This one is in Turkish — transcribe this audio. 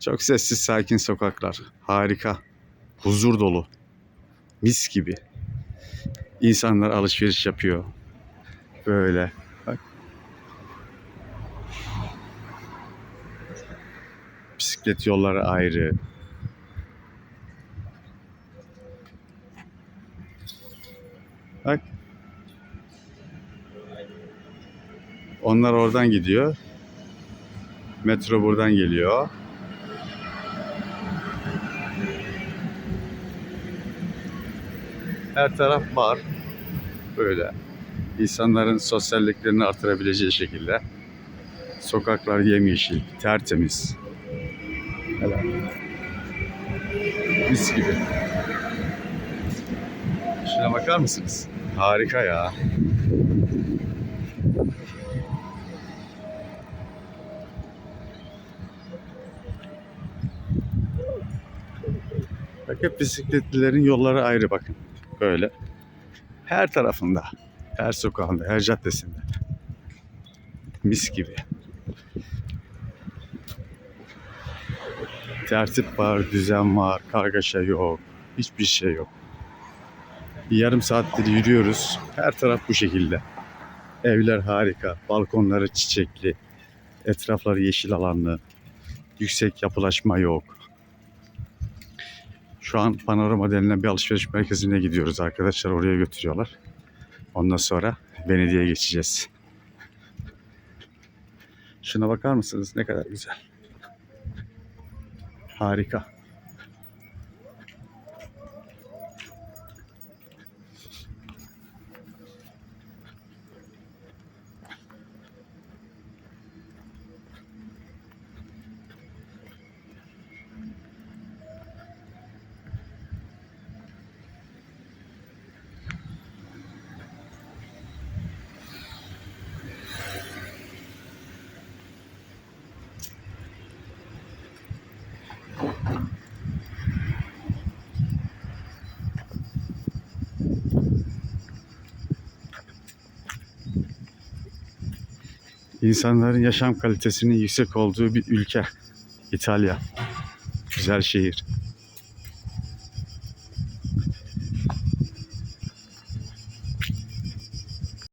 Çok sessiz sakin sokaklar. Harika. Huzur dolu. Mis gibi. İnsanlar alışveriş yapıyor. Böyle. Bisiklet yolları ayrı. Bak. Onlar oradan gidiyor. Metro buradan geliyor. Her taraf bar. Böyle. İnsanların sosyalliklerini artırabileceği şekilde. Sokaklar yemyeşil, tertemiz. Hele. Mis gibi. Şuna bakar mısınız? Harika ya. Bak hep bisikletlilerin yolları ayrı bakın. Böyle. Her tarafında. Her sokağında, her caddesinde. Mis gibi. Tertip var, düzen var, kargaşa yok. Hiçbir şey yok. Bir yarım saattir yürüyoruz. Her taraf bu şekilde. Evler harika, balkonları çiçekli, etrafları yeşil alanlı, yüksek yapılaşma yok. Şu an Panorama denilen bir alışveriş merkezine gidiyoruz. Arkadaşlar oraya götürüyorlar. Ondan sonra Venedik'e geçeceğiz. Şuna bakar mısınız? Ne kadar güzel. Harika. İnsanların yaşam kalitesinin yüksek olduğu bir ülke. İtalya. Güzel şehir.